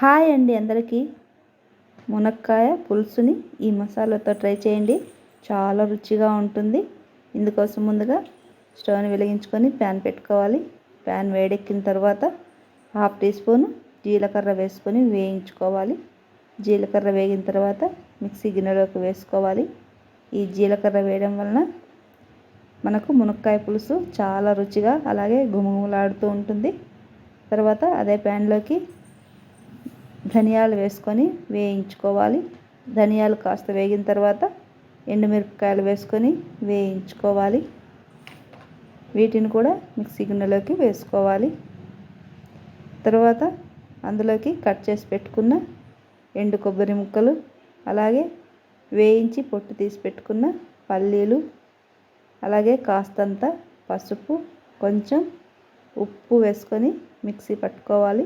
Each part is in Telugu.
హాయ్ అండి అందరికీ. మునక్కాయ పులుసుని ఈ మసాలాతో ట్రై చేయండి. చాలా రుచిగా ఉంటుంది. ఇందుకోసం ముందుగా స్టవ్ని వెలిగించుకొని ప్యాన్ పెట్టుకోవాలి. ప్యాన్ వేడెక్కిన తర్వాత హాఫ్ టీ స్పూన్ జీలకర్ర వేసుకొని వేయించుకోవాలి. జీలకర్ర వేగిన తర్వాత మిక్సీ గిన్నెలోకి వేసుకోవాలి. ఈ జీలకర్ర వేయడం వలన మనకు మునక్కాయ పులుసు చాలా రుచిగా అలాగే గుమగుమలాడుతూ ఉంటుంది. తర్వాత అదే ప్యాన్లోకి ధనియాలు వేసుకొని వేయించుకోవాలి. ధనియాలు కాస్త వేగిన తర్వాత ఎండుమిరపకాయలు వేసుకొని వేయించుకోవాలి. వీటిని కూడా మిక్సీ గిన్నెలోకి వేసుకోవాలి. తర్వాత అందులోకి కట్ చేసి పెట్టుకున్న ఎండు కొబ్బరి ముక్కలు అలాగే వేయించి పొట్టు తీసి పెట్టుకున్న పల్లీలు అలాగే కాస్తంత పసుపు కొంచెం ఉప్పు వేసుకొని మిక్సీ పట్టుకోవాలి.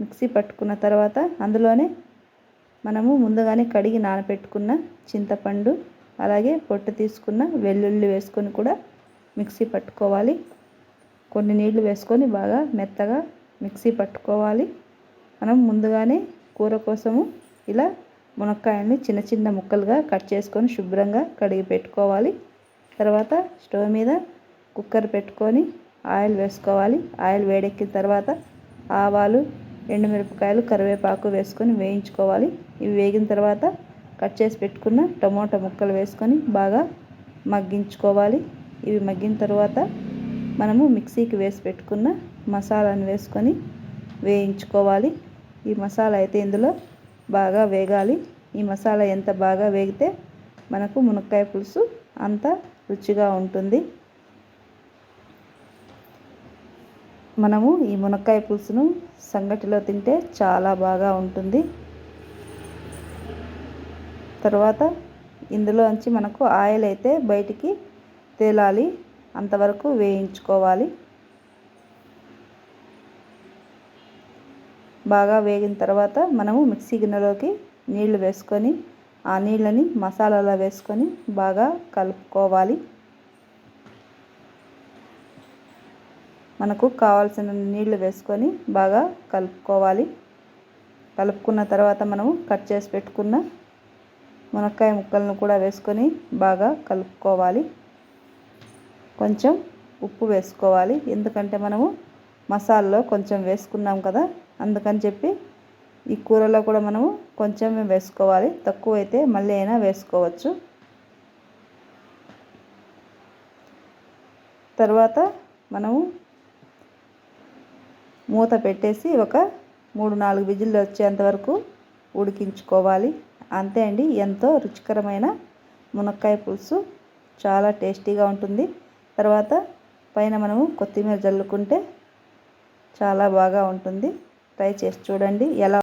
మిక్సీ పట్టుకున్న తర్వాత అందులోనే మనము ముందుగానే కడిగి నానబెట్టుకున్న చింతపండు అలాగే పొట్టు తీసుకున్న వెల్లుల్లి వేసుకొని కూడా మిక్సీ పట్టుకోవాలి. కొన్ని నీళ్ళు వేసుకొని బాగా మెత్తగా మిక్సీ పట్టుకోవాలి. మనం ముందుగానే కూర కోసము ఇలా మునక్కాయల్ని చిన్న చిన్న ముక్కలుగా కట్ చేసుకొని శుభ్రంగా కడిగి పెట్టుకోవాలి. తర్వాత స్టవ్ మీద కుక్కర్ పెట్టుకొని ఆయిల్ వేసుకోవాలి. ఆయిల్ వేడెక్కిన తర్వాత ఆవాలు ఎండుమిరపకాయలు కరివేపాకు వేసుకొని వేయించుకోవాలి. ఇవి వేగిన తర్వాత కట్ చేసి పెట్టుకున్న టమోటా ముక్కలు వేసుకొని బాగా మగ్గించుకోవాలి. ఇవి మగ్గిన తర్వాత మనము మిక్సీకి వేసి పెట్టుకున్న మసాలాను వేసుకొని వేయించుకోవాలి. ఈ మసాలా అయితే ఇందులో బాగా వేగాలి. ఈ మసాలా ఎంత బాగా వేగితే మనకు మునక్కాయ పులుసు అంత రుచిగా ఉంటుంది. మనము ఈ మునక్కాయ పులుసును సంగటిలో తింటే చాలా బాగా ఉంటుంది. తర్వాత ఇందులోంచి మనకు ఆయిల్ అయితే బయటికి తేలాలి. అంతవరకు వేయించుకోవాలి. బాగా వేగిన తర్వాత మనము మిక్సీ గిన్నెలోకి నీళ్ళు వేసుకొని ఆ నీళ్ళని మసాలాలో వేసుకొని బాగా కలుపుకోవాలి. మనకు కావాల్సిన నీళ్ళు వేసుకొని బాగా కలుపుకోవాలి. కలుపుకున్న తర్వాత మనము కట్ చేసి పెట్టుకున్న మునక్కాయ ముక్కలను కూడా వేసుకొని బాగా కలుపుకోవాలి. కొంచెం ఉప్పు వేసుకోవాలి. ఎందుకంటే మనము మసాలాలో కొంచెం వేసుకున్నాం కదా అందుకని చెప్పి ఈ కూరలో కూడా మనము కొంచెం వేసుకోవాలి. తక్కువ అయితే మళ్ళీ అయినా వేసుకోవచ్చు. తర్వాత మనము మూత పెట్టేసి ఒక మూడు నాలుగు విజిల్లు వచ్చేంత వరకు ఉడికించుకోవాలి. అంతే అండి ఎంతో రుచికరమైన మునక్కాయ పులుసు చాలా టేస్టీగా ఉంటుంది. తర్వాత పైన మనము కొత్తిమీర జల్లుకుంటే చాలా బాగా ఉంటుంది. ట్రై చేసి చూడండి ఎలా